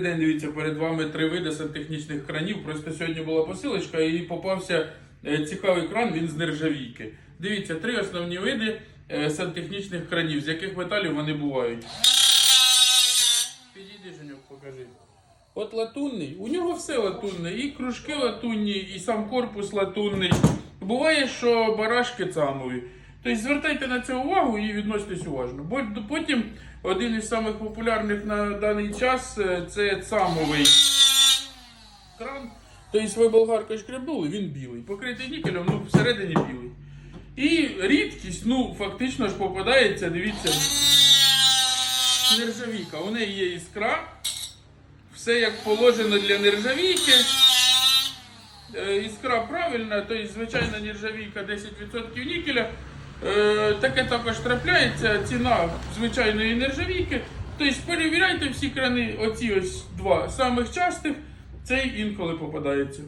День дивіться перед вами три види сантехнічних кранів. Просто сьогодні була посилочка і попався е, цікавий кран, він з нержавійки. Дивіться, три основні види е, сантехнічних кранів, з яких металів вони бувають. Підійди, Женюк, покажи. От латунний, у нього все латунне, і кружки латунні, і сам корпус латунний. Буває, що барашки цамові. Тобто звертайте на це увагу і відноситесь уважно. Бо потім один із самих популярних на даний час е, це цамовий кран. Тобто ви болгаркою шкребнули, він білий. Покритий нікелем, ну всередині білий. І рідкість, ну фактично ж попадається, дивіться, нержавійка. У неї є іскра. Все як положено для нержавійки. Е, Іскра правильна, тобто звичайна нержавійка 10% нікеля. Е, Таке також трапляється. Ціна звичайної нержавійки. Тобто перевіряйте всі крани, оці ось два самих частих, цей інколи попадається.